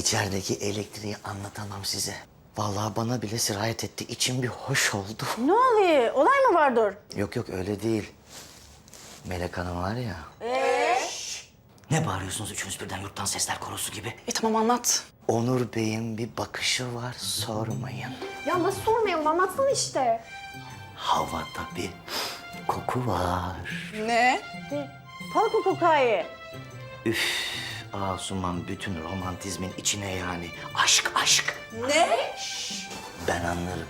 İçerideki elektriği anlatamam size. Vallahi bana bile sirayet etti. İçim bir hoş oldu. Ne oluyor? Olay mı vardır? Yok yok öyle değil. Melek Hanım var ya. Ee? Ne bağırıyorsunuz üçünüz birden yurttan sesler korosu gibi? E tamam anlat. Onur Bey'in bir bakışı var sormayın. Ya nasıl sormayalım anlatsana işte. Havada bir koku var. Ne? Palko kokayı. Üf Asuman bütün romantizmin içine yani. Aşk aşk. Ne? Ben anlarım.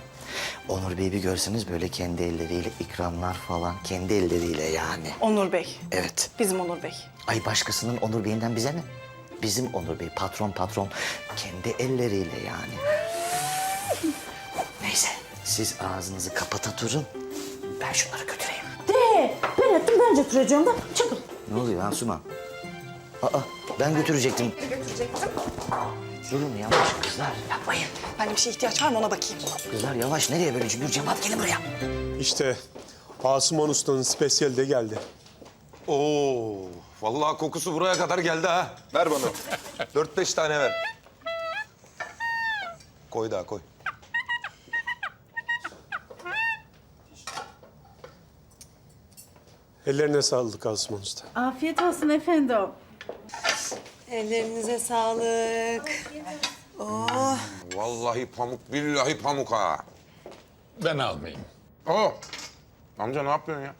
Onur Bey'i bir görseniz böyle kendi elleriyle ikramlar falan. Kendi elleriyle yani. Onur Bey. Evet. Bizim Onur Bey. Ay başkasının Onur Bey'inden bize ne? Bizim Onur Bey patron patron. Kendi elleriyle yani. Neyse siz ağzınızı kapata durun. Ben şunları götüreyim. De, ben ettim ben götüreceğim de. Çıkın. Ne oluyor Asuman? Aa ben götürecektim. Götürecektim. Durun yavaş kızlar yapmayın. Ben bir şeye ihtiyaç var mı ona bakayım. Kızlar yavaş nereye böyle cümbür cemaat gelin buraya. İşte Asuman Usta'nın spesiyeli de geldi. Oo, vallahi kokusu buraya kadar geldi ha. Ver bana. Dört beş tane ver. Koy daha koy. Ellerine sağlık Asuman Usta. Afiyet olsun efendim. Ellerinize sağlık. Vallahi pamuk, billahi pamuk ha. Ben almayayım. Aa, amca ne yapıyorsun ya?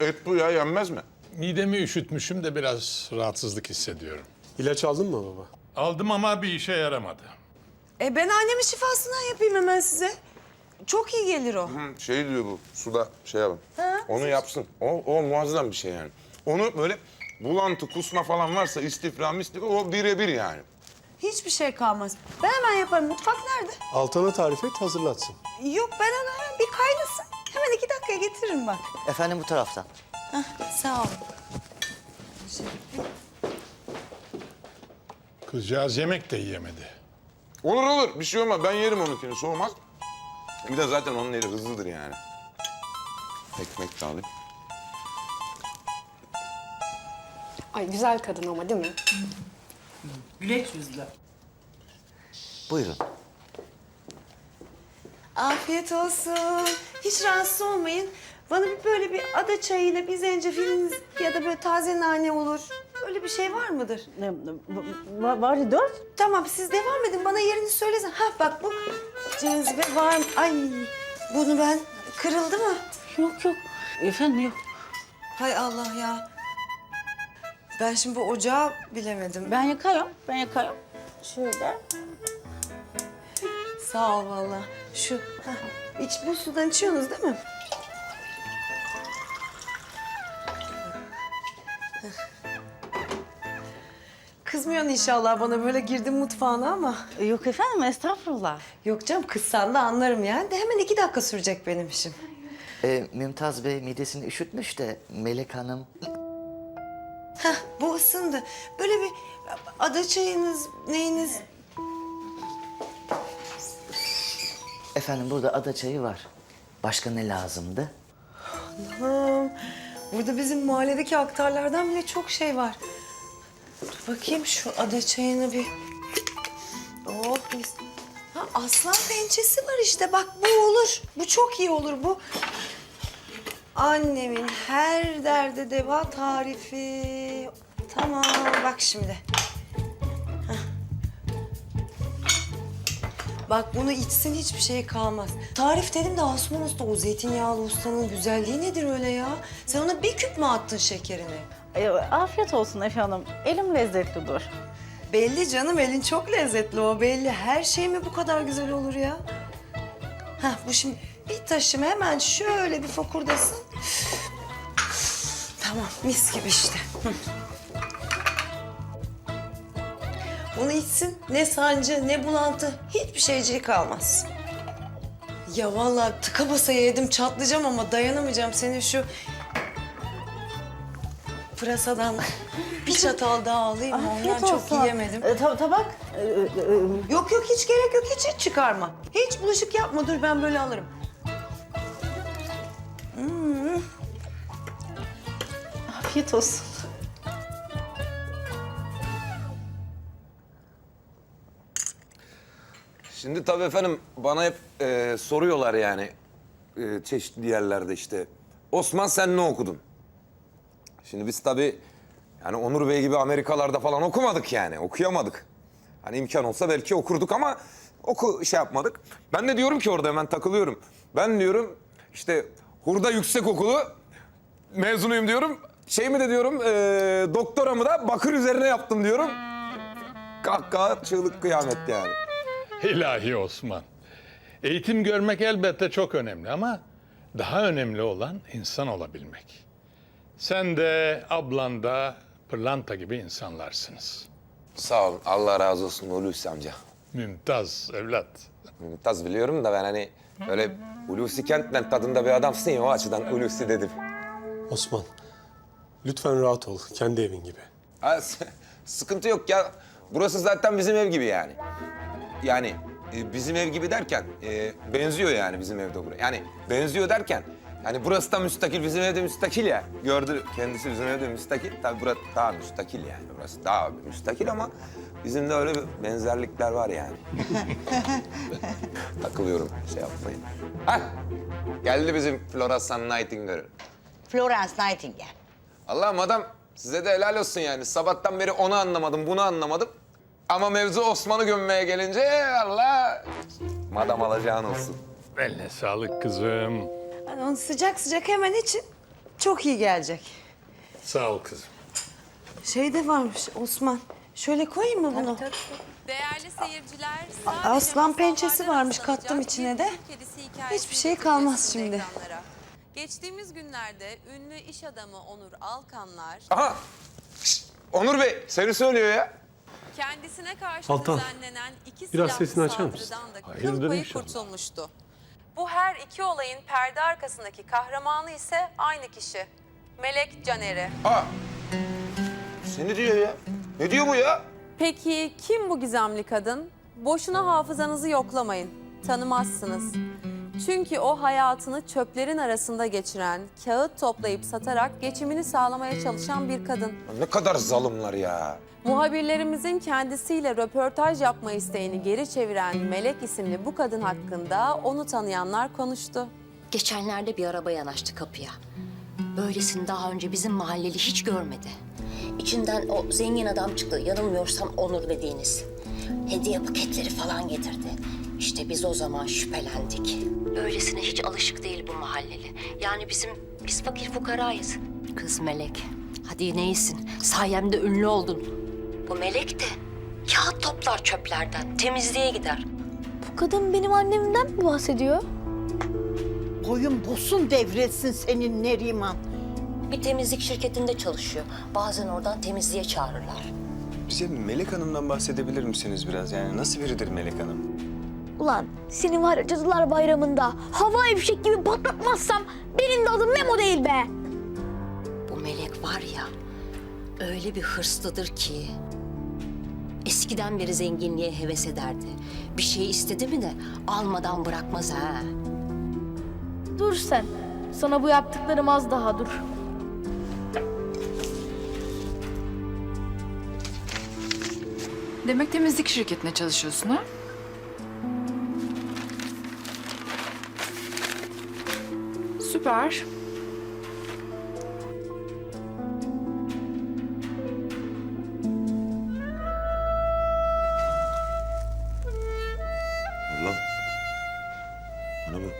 Et bu ya, yenmez mi? Midemi üşütmüşüm de biraz rahatsızlık hissediyorum. İlaç aldın mı baba? Aldım ama bir işe yaramadı. E ben annemin şifasından yapayım hemen size. Çok iyi gelir o. Hı, şey diyor bu, suda şey yapın. Onu yapsın. O, o muazzam bir şey yani. Onu böyle bulantı, kusma falan varsa istifra, mistifra o birebir yani. Hiçbir şey kalmaz. Ben hemen yaparım. Mutfak nerede? Altan'a tarif et hazırlatsın. Yok ben onu hemen bir kaynasın. Hemen iki dakikaya getiririm bak. Efendim bu taraftan. Sağ ol. Kızcağız yemek de yiyemedi. Olur olur, bir şey olmaz. Ben yerim onunkini, soğumaz. Bir de zaten onun eli hızlıdır yani. Ekmek de alayım. Ay güzel kadın ama değil mi? Buyurun. Afiyet olsun. Hiç rahatsız olmayın. Bana bir böyle bir ada çayıyla bir zencefiliniz ya da böyle taze nane olur. Öyle bir şey var mıdır? Ne, ne- var, var dört. Tamam siz devam edin. Bana yerini söylesin. Ha bak bu cazibe var mı? Ay bunu ben kırıldı mı? Yok yok. Efendim yok. Hay Allah ya. Ben şimdi bu ocağı bilemedim. Ben yıkayım, ben yıkayım. Şöyle. Sağ ol vallahi. Şu hah, iç bu sudan içiyorsunuz değil mi? Kızmıyorsun inşallah bana böyle girdim mutfağına ama. Yok efendim estağfurullah. Yok canım kızsan da anlarım yani. De hemen iki dakika sürecek benim işim. Ee, Mümtaz Bey midesini üşütmüş de Melek Hanım... Hah bu ısındı. Böyle bir ada çayınız neyiniz? Efendim burada ada çayı var. Başka ne lazımdı? Anam, burada bizim mahalledeki aktarlardan bile çok şey var. Dur bakayım şu ada çayını bir... Oh mis. Ha, aslan pençesi var işte bak bu olur. Bu çok iyi olur bu. Annemin her derde deva tarifi. Tamam bak şimdi. Hah. Bak bunu içsin hiçbir şey kalmaz. Tarif dedim de Asuman Usta o zeytinyağlı ustanın güzelliği nedir öyle ya? Sen ona bir küp mü attın şekerini? Ee, afiyet olsun efendim. Elim lezzetlidir. Belli canım elin çok lezzetli o belli. Her şey mi bu kadar güzel olur ya? Hah bu şimdi bir taşım hemen şöyle bir fokurdasın. Tamam mis gibi işte. Bunu içsin ne sancı ne bulantı hiçbir şeyciği kalmaz. Ya vallahi tıka basa yedim çatlayacağım ama dayanamayacağım senin şu pırasadan bir çatal daha alayım mı? Ondan çok yiyemedim. Ee, ta- tabak. Ee, e, Yok yok hiç gerek yok hiç hiç çıkarma. Hiç bulaşık yapma dur ben böyle alırım. Afiyet olsun. Şimdi tabii efendim bana hep e, soruyorlar yani e, çeşitli yerlerde işte. Osman sen ne okudun? Şimdi biz tabii yani Onur Bey gibi Amerikalarda falan okumadık yani. Okuyamadık. Hani imkan olsa belki okurduk ama oku şey yapmadık. Ben de diyorum ki orada hemen takılıyorum. Ben diyorum işte Hurda Yüksek Okulu mezunuyum diyorum. Şey mi de diyorum e, doktoramı da bakır üzerine yaptım diyorum. Kahkaha çığlık kıyamet yani. İlahi Osman. Eğitim görmek elbette çok önemli ama daha önemli olan insan olabilmek. Sen de ablan da pırlanta gibi insanlarsınız. Sağ olun. Allah razı olsun Hulusi amca. Mümtaz evlat. Mümtaz biliyorum da ben hani böyle Hulusi Kentmen tadında bir adamsın ya o açıdan Hulusi dedim. Osman, lütfen rahat ol. Kendi evin gibi. Ha, sıkıntı yok ya. Burası zaten bizim ev gibi yani. Yani e, bizim ev gibi derken e, benziyor yani bizim evde buraya. Yani benziyor derken yani burası da müstakil, bizim evde müstakil ya. Gördü kendisi bizim evde müstakil. Tabii burası daha müstakil yani. Burası daha müstakil ama bizim de öyle bir benzerlikler var yani. Takılıyorum şey yapmayın. Hah geldi bizim Florasan Nightingale. Florence Nightingale. Allah'ım adam size de helal olsun yani. Sabahtan beri onu anlamadım, bunu anlamadım. Ama mevzu Osman'ı gömmeye gelince Allah madam alacağın olsun. Eline sağlık kızım. Yani onu sıcak sıcak hemen için çok iyi gelecek. Sağ ol kızım. Şey de varmış Osman. Şöyle koyayım mı bunu? Değerli seyirciler, aslan pençesi masallardan varmış, kattım rastlanacak içine bir de. Türk kedisi hikayesi Hiçbir şey kalmaz şimdi. ekranlara. Geçtiğimiz günlerde ünlü iş adamı Onur Alkanlar Aha! Şşt! Onur Bey seni söylüyor ya. kendisine karşı Altan, düzenlenen iki biraz silahlı sesini açar mısın? saldırıdan da Hayırdır kıl payı inşallah. kurtulmuştu. Bu her iki olayın perde arkasındaki kahramanı ise aynı kişi. Melek Caner'i. Aa! Seni diyor ya. Ne diyor bu ya? Peki kim bu gizemli kadın? Boşuna hafızanızı yoklamayın. Tanımazsınız. Çünkü o hayatını çöplerin arasında geçiren, kağıt toplayıp satarak geçimini sağlamaya çalışan bir kadın. Ne kadar zalimler ya. Muhabirlerimizin kendisiyle röportaj yapma isteğini geri çeviren Melek isimli bu kadın hakkında onu tanıyanlar konuştu. Geçenlerde bir araba yanaştı kapıya. Böylesini daha önce bizim mahalleli hiç görmedi. İçinden o zengin adam çıktı. Yanılmıyorsam Onur dediğiniz. Hediye paketleri falan getirdi. İşte biz o zaman şüphelendik. Böylesine hiç alışık değil bu mahalleli. Yani bizim, biz fakir fukarayız. Kız Melek, hadi neysin? Sayemde ünlü oldun. Bu Melek de kağıt toplar çöplerden, temizliğe gider. Bu kadın benim annemden mi bahsediyor? Boyun bosun devretsin senin Neriman. Bir temizlik şirketinde çalışıyor. Bazen oradan temizliğe çağırırlar. Bize Melek Hanım'dan bahsedebilir misiniz biraz? Yani nasıl biridir Melek Hanım? Ulan seni var ya Cadılar Bayramı'nda hava fişek gibi patlatmazsam benim de adım Memo değil be. Bu melek var ya, öyle bir hırslıdır ki... Eskiden beri zenginliğe heves ederdi. Bir şey istedi mi de almadan bırakmaz ha. Dur sen. Sana bu yaptıklarım az daha dur. Demek temizlik şirketine çalışıyorsun ha? Süper. Allah. Bana bak.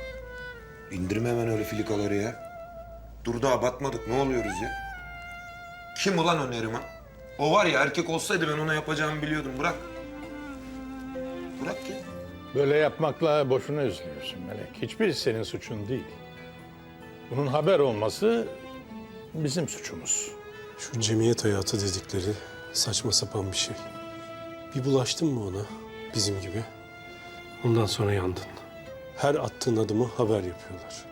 İndirme hemen öyle filikaları ya. Dur daha batmadık. Ne oluyoruz ya? Kim ulan o Neriman? O var ya erkek olsaydı ben ona yapacağımı biliyordum. Bırak. Bırak ya. Böyle yapmakla boşuna üzülüyorsun Melek. Hiçbir senin suçun değil. Bunun haber olması bizim suçumuz. Şu cemiyet hayatı dedikleri saçma sapan bir şey. Bir bulaştın mı ona bizim gibi? Ondan sonra yandın. Her attığın adımı haber yapıyorlar.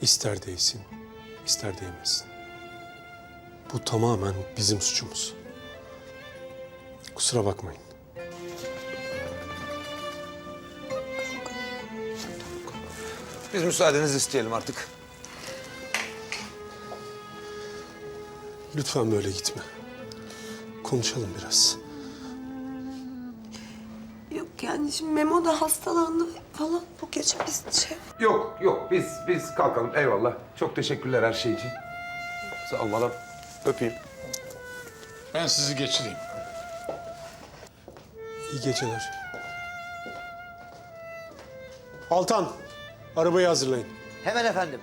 İster değsin, ister değmesin. Bu tamamen bizim suçumuz. Kusura bakmayın. Biz müsaadenizi isteyelim artık. Lütfen böyle gitme. Konuşalım biraz. Yok yani şimdi Memo da hastalandı falan. Bu gece biz şey... Yok yok biz biz kalkalım eyvallah. Çok teşekkürler her şey için. Sağ ol madem. Öpeyim. Ben sizi geçireyim. İyi geceler. Altan, arabayı hazırlayın. Hemen efendim.